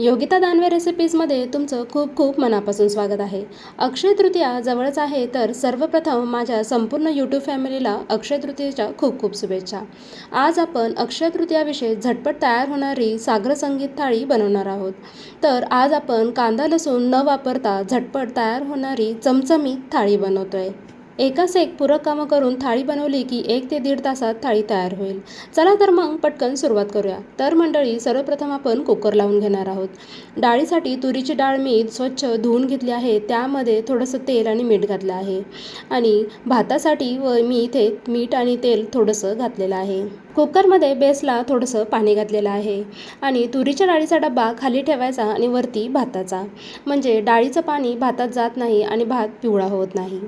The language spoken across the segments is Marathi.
योगिता दानवे रेसिपीजमध्ये तुमचं खूप खूप मनापासून स्वागत आहे. अक्षय तृतीया जवळच आहे तर सर्वप्रथम माझ्या संपूर्ण यूट्यूब फॅमिलीला अक्षय तृतीयेच्या खूप खूप शुभेच्छा. आज आपण अक्षय तृतीयाविषयी झटपट तयार होणारी सागर संगीत थाळी बनवणार आहोत. तर आज आपण कांदा लसूण न वापरता झटपट तयार होणारी चमचमीत थाळी बनवतोय. एकाच एक पूरक कामं करून थाळी बनवली की एक ते दीड तासात थाळी तयार होईल. चला तर मग पटकन सुरुवात करूया. तर मंडळी सर्वप्रथम आपण कुकर लावून घेणार आहोत. डाळीसाठी तुरीची डाळ मी स्वच्छ धुवून घेतली आहे. त्यामध्ये थोडंसं तेल आणि मीठ घातलं आहे. आणि भातासाठी व मी इथे मीठ आणि तेल थोडंसं घातलेलं आहे. कुकरमध्ये बेसला थोडंसं पाणी घातलेलं आहे. आणि तुरीच्या डाळीचा डब्बा खाली ठेवायचा आणि वरती भाताचा. म्हणजे डाळीचं पाणी भातात जात नाही आणि भात पिवळा होत नाही.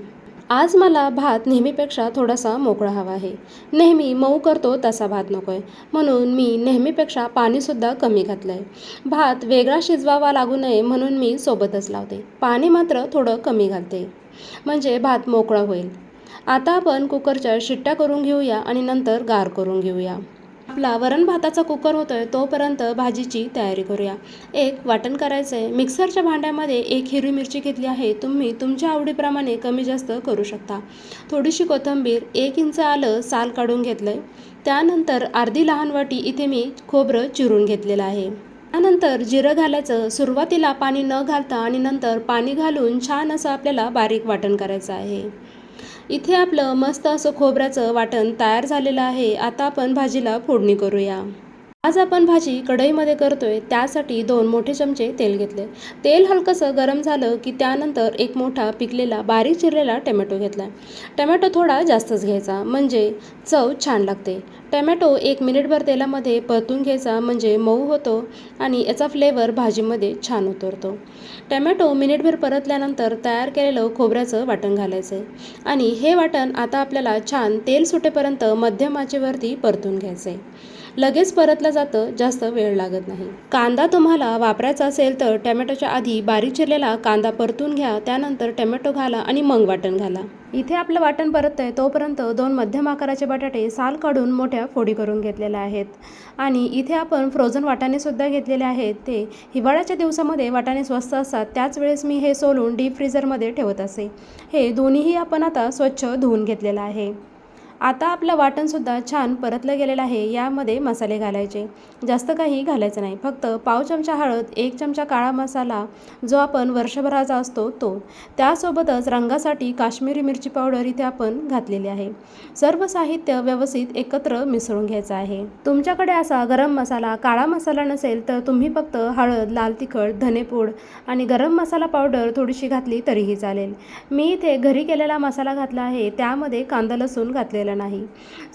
आज मला भात नेहमीपेक्षा थोडासा मोकळा हवा आहे. नेहमी मऊ करतो तसा भात नको आहे म्हणून मी नेहमीपेक्षा पाणीसुद्धा कमी घातलं आहे भात वेगळा शिजवावा लागू नये म्हणून मी सोबतच लावते. पाणी मात्र थोडं कमी घालते. म्हणजे भात मोकळा होईल. आता आपण कुकरच्या शिट्ट्या करून घेऊया आणि नंतर गार करून घेऊया. आपला वरण भाताचा कुकर होतो आहे तोपर्यंत भाजीची तयारी करूया. एक वाटण करायचं आहे मिक्सरच्या भांड्यामध्ये एक हिरवी मिरची घेतली आहे. तुम्ही तुमच्या आवडीप्रमाणे कमी जास्त करू शकता. थोडीशी कोथिंबीर एक इंच आलं साल काढून घेतलं आहे त्यानंतर अर्धी लहान वाटी इथे मी खोबरं चिरून घेतलेलं आहे. त्यानंतर जिरं घालायचं. सुरुवातीला पाणी न घालता आणि नंतर पाणी घालून छान असं आपल्याला बारीक वाटण करायचं आहे. इथे आपलं मस्त असं खोबऱ्याचं वाटण तयार झालेलं आहे. आता आपण भाजीला फोडणी करूया. आज आपण भाजी कढईमध्ये करतोय. त्यासाठी दोन मोठे चमचे तेल घेतले. तेल हलकंसं गरम झालं की त्यानंतर एक मोठा पिकलेला बारीक चिरलेला टमॅटो घेतला टमॅटो थोडा जास्तच घ्यायचा. म्हणजे चव छान लागते. टमॅटो एक मिनिटभर तेलामध्ये परतून घ्यायचा म्हणजे मऊ होतो आणि याचा फ्लेवर भाजीमध्ये छान उतरतो. टमॅटो मिनिटभर परतल्यानंतर तयार केलेलं खोबऱ्याचं वाटण घालायचं आहे आणि हे वाटण आता आपल्याला छान तेल सुटेपर्यंत मध्यम आचेवरती परतून घ्यायचं आहे लगेच परतलं जातं जास्त वेळ लागत नाही. कांदा तुम्हाला वापरायचा असेल तर टमॅटोच्या आधी बारीक चिरलेला कांदा परतून घ्या त्यानंतर टमॅटो घाला आणि मग वाटण घाला. इथे आपलं वाटण परत आहे तोपर्यंत दोन मध्यम आकाराचे बटाटे साल काढून मोठ्या फोडी करून घेतलेल्या आहेत. आणि इथे आपण फ्रोझन वाटाणेसुद्धा घेतलेले आहेत. ते हिवाळ्याच्या दिवसामध्ये वाटाणे स्वस्त असतात. त्याच वेळेस मी हे सोलून डीप फ्रीजरमध्ये ठेवत असे. हे दोन्हीही आपण आता स्वच्छ धुवून घेतलेलं आहे. आता आपलं वाटणसुद्धा छान परतलं गेलेलं आहे यामध्ये मसाले घालायचे. जास्त काही घालायचं नाही फक्त पाव चमचा हळद एक चमचा काळा मसाला जो आपण वर्षभराचा असतो तो. त्यासोबतच रंगासाठी काश्मीरी मिरची पावडर इथे आपण घातलेली आहे. सर्व साहित्य व्यवस्थित एकत्र मिसळून घ्यायचं आहे. तुमच्याकडे असा गरम मसाला काळा मसाला नसेल तर तुम्ही फक्त हळद लाल तिखट धनेपूड आणि गरम मसाला पावडर थोडीशी घातली तरीही चालेल. मी इथे घरी केलेला मसाला घातला आहे त्यामध्ये कांदा लसूण घातलेला नाही.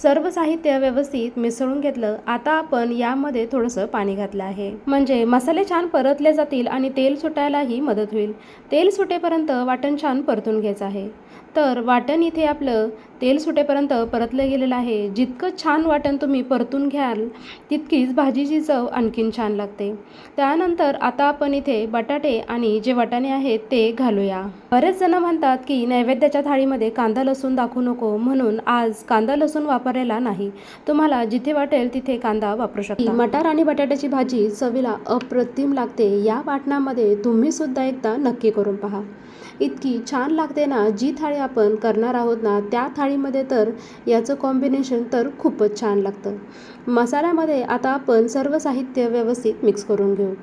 सर्व साहित्य व्यवस्थित मिसळून घेतलं आता आपण यामध्ये थोडंसं पाणी घातलं आहे. म्हणजे मसाले छान परतले जातील आणि तेल सुटायलाही मदत होईल. तेल सुटेपर्यंत वाटण छान परतून घ्यायचं आहे. तर वाटण इथे आपलं तेल सुटेपर्यंत परतलं गेलेलं आहे. जितकं छान वाटण तुम्ही परतून घ्याल तितकीच भाजीची चव आणखीन छान लागते. त्यानंतर आता आपण इथे बटाटे आणि जे वाटाणे आहेत ते घालूया. बरेच जण म्हणतात की नैवेद्याच्या थाळीमध्ये कांदा लसूण दाखवू नको म्हणून आज कांदा लसूण वापरलेला नाही. तुम्हाला जिथे वाटेल तिथे कांदा वापरू शकता. मटार आणि बटाट्याची भाजी चवीला अप्रतिम लागते. या वाटणामध्ये तुम्ही सुद्धा एकदा नक्की करून पहा. इतकी छान लागते ना जी थाळी आपण करणार आहोत ना त्या थाळीमध्ये तर याचं कॉम्बिनेशन तर खूपच छान लागतं. मसाल्यामध्ये आता आपण सर्व साहित्य व्यवस्थित मिक्स करून घेऊ.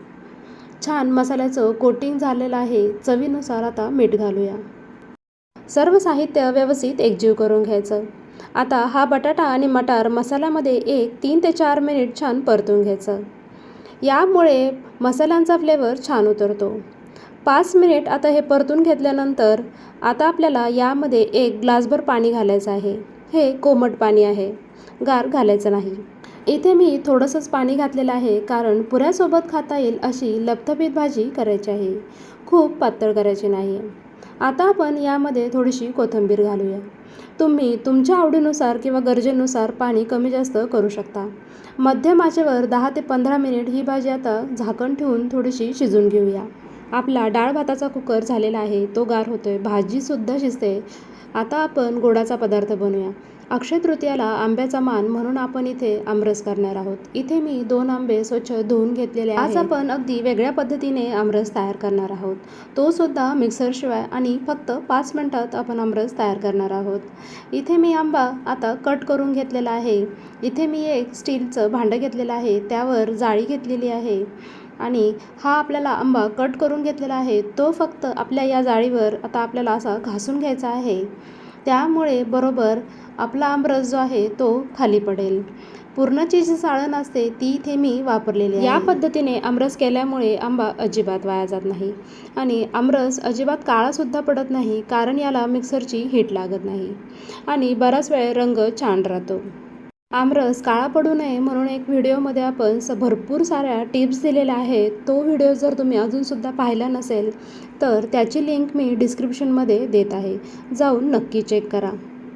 छान मसाल्याचं कोटिंग झालेलं आहे. चवीनुसार आता मीठ घालूया. सर्व साहित्य व्यवस्थित एकजीव करून घ्यायचं. आता हा बटाटा आणि मटार मसाल्यामध्ये एक तीन ते चार मिनिट छान परतून घ्यायचं. यामुळे मसाल्यांचा फ्लेवर छान उतरतो. पाच मिनिट आता हे परतून घेतल्यानंतर आता आपल्याला यामध्ये एक ग्लासभर पाणी घालायचं आहे. हे कोमट पाणी आहे. गार घालायचं नाही. इथे मी थोडंसंच पाणी घातलेलं आहे कारण पुऱ्यासोबत खाता येईल अशी लपथपीत भाजी करायची आहे. खूप पातळ करायची नाही. आता आपण यामध्ये थोडीशी कोथिंबीर घालूया. तुम्ही तुमच्या आवडीनुसार किंवा गरजेनुसार पाणी कमी जास्त करू शकता. मध्यम आचेवर दहा ते पंधरा मिनिट ही भाजी आता झाकण ठेवून थोडीशी शिजून घेऊया. आपला डाळ भाताचा कुकर झालेला आहे तो गार होतोय भाजीसुद्धा शिजते. आता आपण गोडाचा पदार्थ बनवूया. अक्षय तृतीयाला आंब्याचा मान म्हणून आपण इथे आमरस करणार आहोत. इथे मी दोन आंबे स्वच्छ धुवून घेतलेले आज आपण अगदी वेगळ्या पद्धतीने आमरस तयार करणार आहोत. तो सुद्धा मिक्सरशिवाय आणि फक्त पाच मिनटात आपण आमरस तयार करणार आहोत. इथे मी आंबा आता कट करून घेतलेला आहे. इथे मी एक स्टीलचं भांडं घेतलेलं आहे. त्यावर जाळी घेतलेली आहे. आणि हा आपल्याला आंबा कट करून घेतलेला आहे तो फक्त आपल्या या जाळीवर आता आपल्याला असा घासून घ्यायचा आहे. त्यामुळे बरोबर आपला आमरस जो आहे तो खाली पडेल. पूर्णची जी साळण असते ती इथे मी वापरलेली आहे. या पद्धतीने आमरस केल्यामुळे आंबा अजिबात वाया जात नाही. आणि आमरस अजिबात काळासुद्धा पडत नाही कारण याला मिक्सरची हीट लागत नाही. आणि बराच वेळ रंग छान राहतो. आमरस काळा पडू नये म्हणून एक व्हिडिओमध्ये आपण स भरपूर साऱ्या टिप्स दिलेल्या आहेत. तो व्हिडिओ जर तुम्ही अजूनसुद्धा पाहिला नसेल तर त्याची लिंक मी डिस्क्रिप्शनमध्ये देत आहे. जाऊन नक्की चेक करा.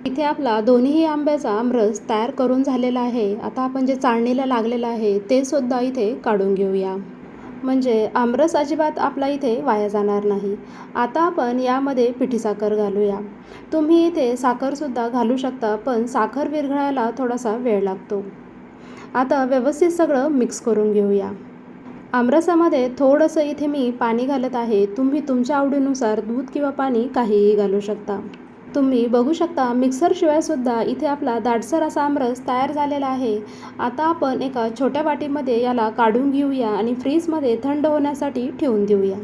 इथे आपला दोन्हीही आंब्याचा आमरस तयार करून झालेला आहे. आता आपण जे चाळणीला लागलेलं आहे ते सुद्धा इथे काढून घेऊया. म्हणजे आमरस अजिबात आपला इथे वाया जाणार नाही. आता आपण यामध्ये पिठी साखर घालूया. तुम्ही इथे साखरसुद्धा घालू शकता पण साखर विरघळायला थोडासा वेळ लागतो. आता व्यवस्थित सगळं मिक्स करून घेऊया. आमरसामध्ये थोडंसं इथे मी पाणी घालत आहे. तुम्ही तुमच्या आवडीनुसार दूध किंवा पाणी काहीही घालू शकता. तुम्ही बघू शकता मिक्सरशिवाय सुद्धा इथे आपला दाटसर असा आमरस तयार झालेला आहे. आता आपण एका छोट्या वाटीमध्ये याला काढून घेऊया आणि फ्रीजमध्ये थंड होण्यासाठी ठेवून देऊया.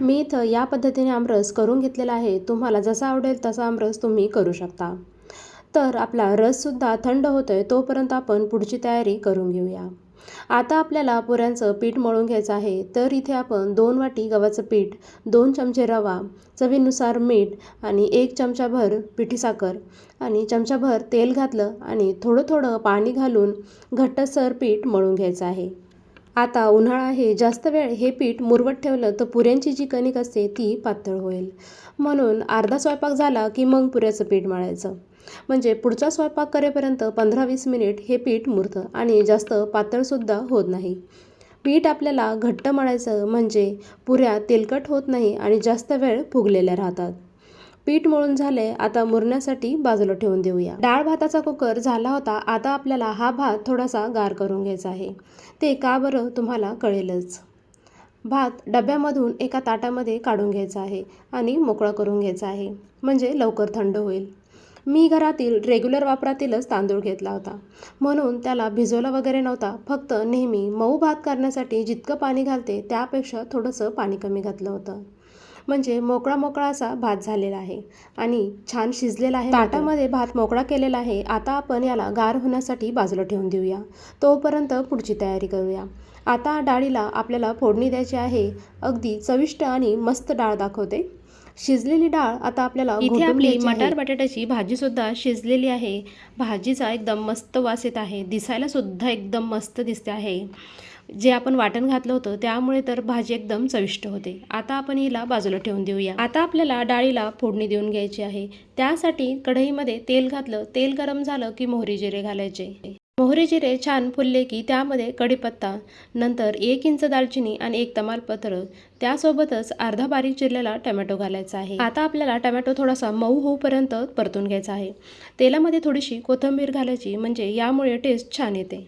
मी इथं या पद्धतीने आमरस करून घेतलेला आहे. तुम्हाला जसा आवडेल तसा आमरस तुम्ही करू शकता. तर आपला रससुद्धा थंड होतो आहे तोपर्यंत आपण पुढची तयारी करून घेऊया. आता आपल्याला पुऱ्यांचं पीठ मळून घ्यायचं आहे. तर इथे आपण दोन वाटी गव्हाचं पीठ दोन चमचे रवा चवीनुसार मीठ आणि एक चमचाभर पिठी साखर आणि चमचाभर तेल घातलं आणि थोडं थोडं पाणी घालून घट्टसर पीठ मळून घ्यायचं आहे. आता उन्हाळा आहे जास्त वेळ हे पीठ मुरवत ठेवलं तर पुऱ्यांची जी कणिक असते ती पातळ होईल. म्हणून अर्धा स्वयंपाक झाला की मग पुऱ्याचं पीठ मळायचं. म्हणजे पुढचा स्वयंपाक करेपर्यंत पंधरा वीस मिनिट हे पीठ मुरतं आणि जास्त पातळसुद्धा होत नाही. पीठ आपल्याला घट्ट मळायचं म्हणजे पुऱ्या तेलकट होत नाही आणि जास्त वेळ फुगलेल्या राहतात. पीठ मळून झाले आता मुरण्यासाठी बाजूला ठेवून देऊया. डाळ भाताचा कुकर झाला होता आता आपल्याला हा भात थोडासा गार करून घ्यायचा आहे. ते का बरं तुम्हाला कळेलच. भात डब्यामधून एका ताटामध्ये काढून घ्यायचा आहे आणि मोकळा करून घ्यायचा आहे. म्हणजे लवकर थंड होईल. मी घरातील रेग्युलर वापरातीलच तांदूळ घेतला होता. म्हणून त्याला भिजवला वगैरे नव्हता. फक्त नेहमी मऊ भात करण्यासाठी जितकं पाणी घालते त्यापेक्षा थोडंसं पाणी कमी घातलं होतं. म्हणजे मोकळा मोकळा असा भात झालेला आहे. आणि छान शिजलेला आहे. ताटामध्ये भात मोकळा केलेला आहे. आता आपण याला गार होण्यासाठी बाजूला ठेवून देऊया. तोपर्यंत पुढची तयारी करूया. आता डाळीला आपल्याला फोडणी द्यायची आहे. अगदी चविष्ट आणि मस्त डाळ दाखवते. शिजलेली डाळ आता आपल्याला इथे आपली मटार बटाट्याची भाजी सुद्धा शिजलेली आहे. भाजीचा एकदम मस्त वास येत आहे. दिसायला सुद्धा एकदम मस्त दिसते आहे. जे आपण वाटण घातलं होतं त्यामुळे तर भाजी एकदम चविष्ट होते. आता आपण हिला बाजूला ठेवून देऊया. आता आपल्याला डाळीला फोडणी देऊन घ्यायची आहे. त्यासाठी कढईमध्ये तेल घातलं. तेल गरम झालं की मोहरी जिरे घालायचे. मोहरी जिरे छान फुलले की त्यामध्ये कढीपत्ता नंतर एक इंच दालचिनी आणि एक तमालपत्र. त्यासोबतच अर्धा बारीक चिरलेला टमॅटो घालायचा आहे. आता आपल्याला टमॅटो थोडासा मऊ होऊपर्यंत परतून घ्यायचा आहे. तेलामध्ये थोडीशी कोथिंबीर घालायची म्हणजे यामुळे टेस्ट छान येते.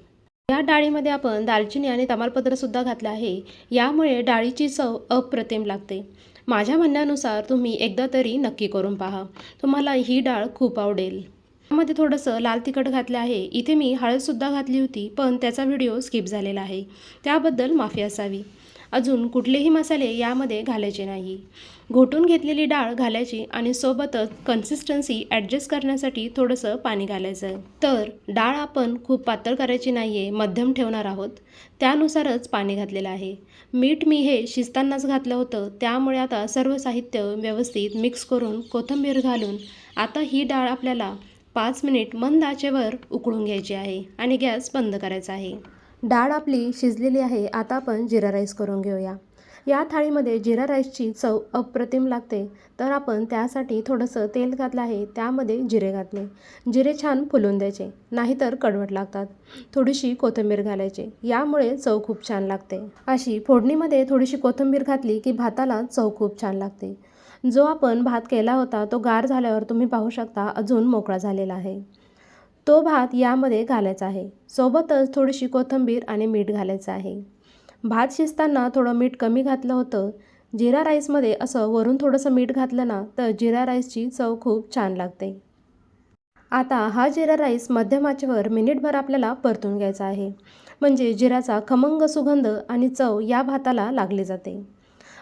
या डाळीमध्ये आपण दालचिनी आणि तमालपत्रसुद्धा घातलं आहे. यामुळे डाळीची चव अप्रतिम लागते. माझ्या म्हणण्यानुसार तुम्ही एकदा तरी नक्की करून पहा. तुम्हाला ही डाळ खूप आवडेल. त्यामध्ये थोडंसं लाल तिखट घातलं आहे. इथे मी हळदसुद्धा घातली होती पण त्याचा व्हिडिओ स्किप झालेला आहे. त्याबद्दल माफी असावी. अजून कुठलेही मसाले यामध्ये घालायचे नाही. घोटून घेतलेली डाळ घालायची आणि सोबतच कन्सिस्टन्सी ॲडजस्ट करण्यासाठी थोडंसं पाणी घालायचं. तर डाळ आपण खूप पातळ करायची नाही आहे मध्यम ठेवणार आहोत. त्यानुसारच पाणी घातलेलं आहे. मीठ मी हे शिजतानाच घातलं होतं. त्यामुळे आता सर्व साहित्य व्यवस्थित मिक्स करून कोथिंबीर घालून आता ही डाळ आपल्याला पाच मिनिट मंद आचेवर उकळून घ्यायची आहे आणि गॅस बंद करायचा आहे. डाळ आपली शिजलेली आहे आता आपण जिरा राईस करून घेऊया. या थाळीमध्ये जिरा राईसची चव अप्रतिम लागते तर आपण त्यासाठी थोडंसं तेल घातलं आहे त्यामध्ये जिरे घातले. जिरे छान फुलून द्यायचे नाहीतर कडवट लागतात. थोडीशी कोथिंबीर घालायची यामुळे चव खूप छान लागते. अशी फोडणीमध्ये थोडीशी कोथिंबीर घातली की भाताला चव खूप छान लागते. जो आपण भात केला होता तो गार झाल्यावर तुम्ही पाहू शकता अजून मोकळा झालेला आहे. तो भात यामध्ये घालायचा आहे. सोबतच थोडीशी कोथिंबीर आणि मीठ घालायचं आहे. भात शिजताना थोडं मीठ कमी घातलं होतं. जिरा राईसमध्ये असं वरून थोडंसं मीठ घातलं ना तर जिरा राईसची चव खूप छान लागते. आता हा जिरा राईस मध्यम आचेवर मिनिटभर आपल्याला परतून घ्यायचा आहे. म्हणजे जिऱ्याचा खमंग सुगंध आणि चव या भाताला लागली जाते.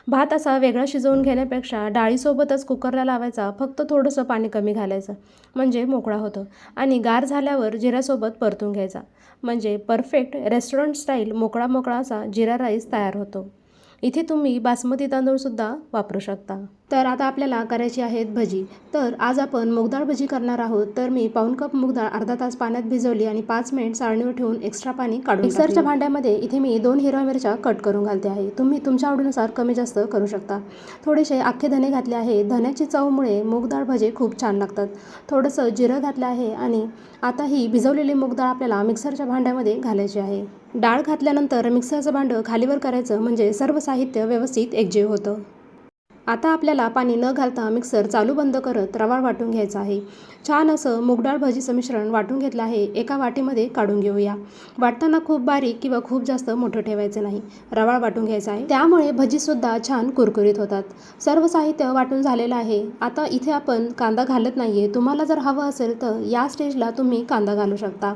भात असा वेगळा शिजवून घेण्यापेक्षा डाळीसोबतच कुकरला लावायचा फक्त थोडंसं पाणी कमी घालायचं म्हणजे मोकळा होतो. आणि गार झाल्यावर जिऱ्यासोबत परतून घ्यायचा म्हणजे परफेक्ट रेस्टॉरंट स्टाईल मोकळा मोकळा असा जिरा राईस तयार होतो. इथे तुम्ही बासमती तांदूळसुद्धा वापरू शकता. तर आता आपल्याला करायची आहेत भजी. तर आज आपण मुगडाळ भजी करणार आहोत. तर मी पाऊन कप मुगडाळ अर्धा तास पाण्यात भिजवली आणि पाच मिनिट चाळणीवर ठेवून एक्स्ट्रा पाणी काढून मिक्सरच्या भांड्यामध्ये इथे मी दोन हिरव्या मिरच्या कट करून घालते आहे. तुम्ही तुमच्या आवडीनुसार कमी जास्त करू शकता. थोडेसे अख्खे धने घातले आहे. धन्याची चवमुळे मुगडाळ भजे खूप छान लागतात. थोडंसं जिरं घातलं आहे आणि आता ही भिजवलेली मुगडाळ आपल्याला मिक्सरच्या भांड्यामध्ये घालायची आहे. डाळ घातल्यानंतर मिक्सरचं भांडं खालीवर करायचं म्हणजे सर्व साहित्य व्यवस्थित एकजीव होतं. आता आपल्याला पाणी न घालता मिक्सर चालू बंद करत रवाळ वाटून घ्यायचा आहे. छान असं मुगडाळ भजीचं मिश्रण वाटून घेतलं आहे. एका वाटीमध्ये काढून घेऊया. वाटताना खूप बारीक किंवा खूप जास्त मोठं ठेवायचं नाही. रवाळ वाटून घ्यायचं आहे. त्यामुळे भजीसुद्धा छान कुरकुरीत होतात. सर्व साहित्य वाटून झालेलं आहे. आता इथे आपण कांदा घालत नाही आहे तुम्हाला जर हवं असेल तर या स्टेजला तुम्ही कांदा घालू शकता.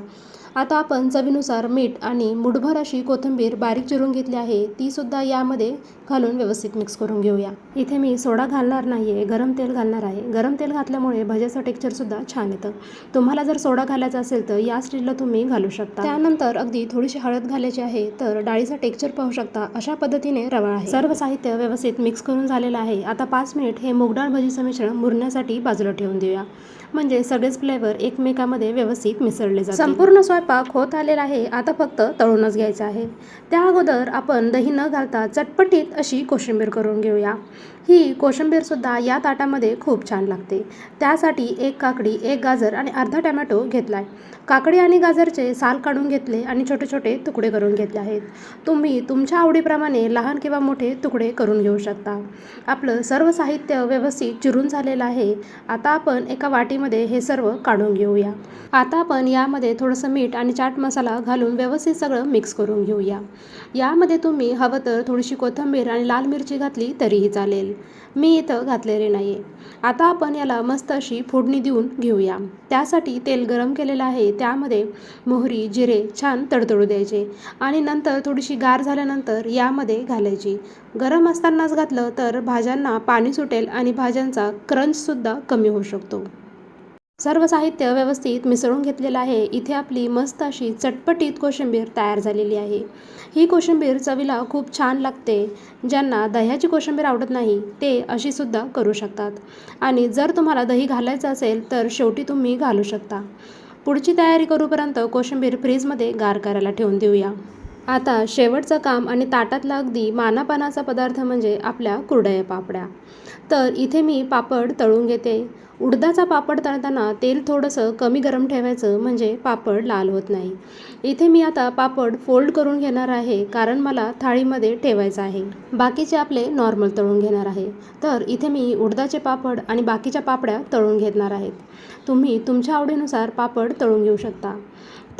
आता आपण चवीनुसार मीठ आणि मुठभर अशी कोथिंबीर बारीक चिरून घेतली आहे. तीसुद्धा यामध्ये घालून व्यवस्थित मिक्स करून घेऊया. इथे मी सोडा घालणार नाही आहे गरम तेल घालणार आहे. गरम तेल घातल्यामुळे भज्याचं टेक्स्चरसुद्धा छान येतं. तुम्हाला जर सोडा घालायचा असेल तर या स्टेजला तुम्ही घालू शकता. त्यानंतर अगदी थोडीशी हळद घालायची आहे तर डाळीचा टेक्स्चर पाहू शकता. अशा पद्धतीने रवा आहे. सर्व साहित्य व्यवस्थित मिक्स करून झालेलं आहे. आता पाच मिनिट हे मुगडाळ भजीचं मिश्रण मुरण्यासाठी बाजूला ठेवून देऊया. म्हणजे सगळेच फ्लेवर एकमेकामध्ये व्यवस्थित मिसळले जातात संपूर्ण स्वयंपाक होत आलेला आहे. आता फक्त तळूनच घ्यायचा आहे. त्या अगोदर आपण दही न घालता चटपटीत अशी कोशिंबीर करून घेऊया. ही कोशिंबीरसुद्धा या ताटामध्ये खूप छान लागते. त्यासाठी एक काकडी एक गाजर आणि अर्धा टॅमॅटो घेतला आहे काकडी आणि गाजरचे साल काढून घेतले आणि छोटे छोटे तुकडे करून घेतले आहेत. तुम्ही तुमच्या आवडीप्रमाणे लहान किंवा मोठे तुकडे करून घेऊ शकता. आपलं सर्व साहित्य व्यवस्थित चिरून झालेलं आहे. आता आपण एका वाटीमध्ये हे सर्व काढून घेऊया. आता आपण यामध्ये थोडंसं मीठ आणि चाट मसाला घालून व्यवस्थित सगळं मिक्स करून घेऊया. यामध्ये तुम्ही हवं तर थोडीशी कोथिंबीर आणि लाल मिरची घातली तरीही चालेल. मी इथं घातलेले नाही आहे आता आपण याला मस्त अशी फोडणी देऊन घेऊया. त्यासाठी तेल गरम केलेलं आहे. त्यामध्ये मोहरी जिरे छान तडतडू द्यायचे आणि नंतर थोडीशी गार झाल्यानंतर यामध्ये घालायची. गरम असतानाच घातलं तर भाज्यांना पाणी सुटेल आणि भाज्यांचा क्रंचसुद्धा कमी होऊ शकतो. सर्व साहित्य व्यवस्थित मिसळून घेतलेलं आहे. इथे आपली मस्त अशी चटपटीत कोशिंबीर तयार झालेली आहे. ही कोशिंबीर चवीला खूप छान लागते. ज्यांना दह्याची कोशिंबीर आवडत नाही ते अशी सुद्धा करू शकतात. आणि जर तुम्हाला दही घालायचं असेल तर शेवटी तुम्ही घालू शकता. पुढची तयारी करूपर्यंत कोशिंबीर फ्रीजमध्ये गार करायला ठेवून देऊया. आता शेवटचं काम आणि ताटातला अगदी मानापानाचा पदार्थ म्हणजे आपल्या कुरडया पापड्या. तर इथे मी पापड तळून घेते. उडदाचा पापड तळताना तेल थोडंसं कमी गरम ठेवायचं म्हणजे पापड लाल होत नाही. इथे मी आता पापड फोल्ड करून घेणार आहे कारण मला थाळीमध्ये ठेवायचं आहे. बाकीचे आपले नॉर्मल तळून घेणार आहे. तर इथे मी उडदाचे पापड आणि बाकीच्या पापड्या तळून घेणार आहेत. तुम्ही तुमच्या आवडीनुसार पापड तळून घेऊ शकता.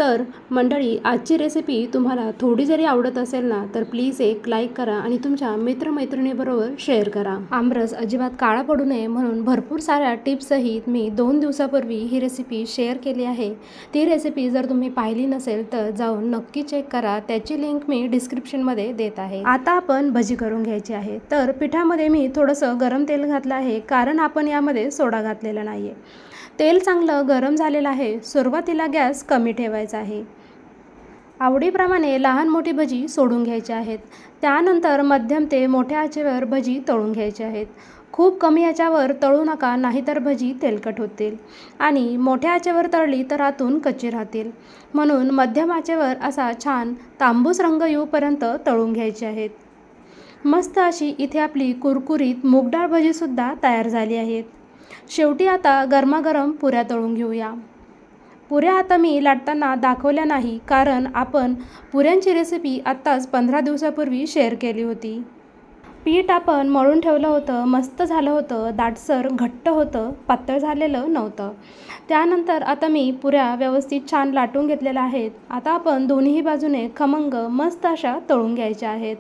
तर मंडळी आजची रेसिपी तुम्हाला थोडी जरी आवडत असेल ना तर प्लीज एक लाईक करा आणि तुमच्या मित्रमैत्रिणीबरोबर शेअर करा. आमरस अजिबात काळा पडू नये म्हणून भरपूर साऱ्या टिप्ससहित मी दोन दिवसापूर्वी ही रेसिपी शेअर केली आहे. ती रेसिपी जर तुम्ही पाहिली नसेल तर जाऊन नक्की चेक करा. त्याची लिंक मी डिस्क्रिप्शनमध्ये देत आहे. आता आपण भजी करून घ्यायची आहे. तर पिठामध्ये मी थोडंसं गरम तेल घातलं आहे कारण आपण यामध्ये सोडा घातलेला नाही आहे तेल चांगलं गरम झालेलं आहे. सुरुवातीला गॅस कमी ठेवायचा आहे. आवडीप्रमाणे लहान मोठी भजी सोडून घ्यायची आहेत. त्यानंतर मध्यम ते मोठ्या आचेवर भजी तळून घ्यायची आहेत. खूप कमी याच्यावर तळू नका नाहीतर भजी तेलकट होतील. आणि मोठ्या आचेवर तळली तर आतून कच्ची राहतील. म्हणून मध्यम आचेवर असा छान तांबूस रंग येऊपर्यंत तळून घ्यायचे आहेत. मस्त अशी इथे आपली कुरकुरीत मूगडाळ भजीसुद्धा तयार झाली आहेत. शेवटी आता गरमागरम पुऱ्या तळून घेऊया. पुऱ्या आता मी लाटताना दाखवल्या नाही कारण आपण पुऱ्यांची रेसिपी आत्ताच पंधरा दिवसापूर्वी शेअर केली होती. पीठ आपण मळून ठेवलं होतं मस्त झालं होतं दाटसर घट्ट होतं पातळ झालेलं नव्हतं. त्यानंतर आता मी पुऱ्या व्यवस्थित छान लाटून घेतलेल्या आहेत. आता आपण दोन्ही बाजूने खमंग मस्त अशा तळून घ्यायच्या आहेत.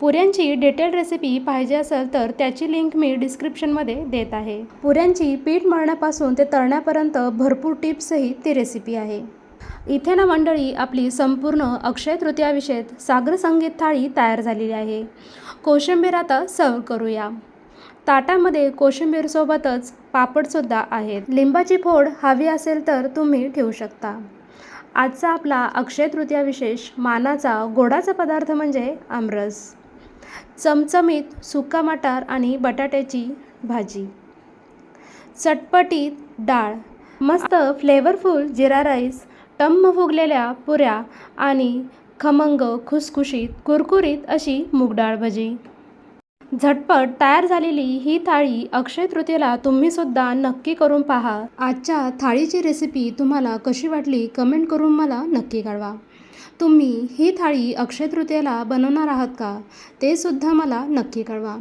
पुऱ्यांची डिटेल रेसिपी पाहिजे असेल तर त्याची लिंक मी डिस्क्रिप्शनमध्ये देत आहे. पुऱ्यांची पीठ मळण्यापासून ते तळण्यापर्यंत भरपूर टिप्सही ती रेसिपी आहे. इथे ना मंडळी आपली संपूर्ण अक्षय तृतीयाविषयक सागर संगीत थाळी तयार झालेली आहे. कोशिंबीर आता सर्व करूया. ताटामध्ये कोशिंबीरसोबतच पापडसुद्धा आहेत. लिंबाची फोड हवी असेल तर तुम्ही ठेवू शकता. आजचा आपला अक्षय तृतीया विशेष मानाचा गोडाचा पदार्थ म्हणजे आमरस. चमचमीत सुका मटार आणि बटाट्याची भाजी. चटपटीत डाळ. मस्त फ्लेवरफुल जिरा राईस टम्म फुगलेल्या पुऱ्या आणि खमंग खुसखुशीत कुरकुरीत अशी मूगडाळ भजी. झटपट तयार झालेली ही थाळी अक्षय तृतीयेला तुम्हीसुद्धा नक्की करून पहा. आजच्या थाळीची रेसिपी तुम्हाला कशी वाटली कमेंट करून मला नक्की कळवा. तुम्ही ही थाळी अक्षय तृतीयेला बनवणार आहात का? ते सुद्धा मला नक्की कळवा.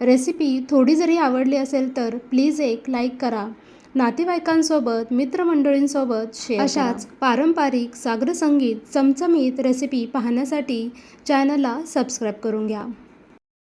रेसिपी थोडी जरी आवडली असेल तर प्लीज एक लाईक करा. नातेवाईकांसोबत मित्रमंडळींसोबत शेअर अशाच पारंपरिक सागर संगीत चमचमीत रेसिपी पाहण्यासाठी चॅनलला सबस्क्राईब करून घ्या.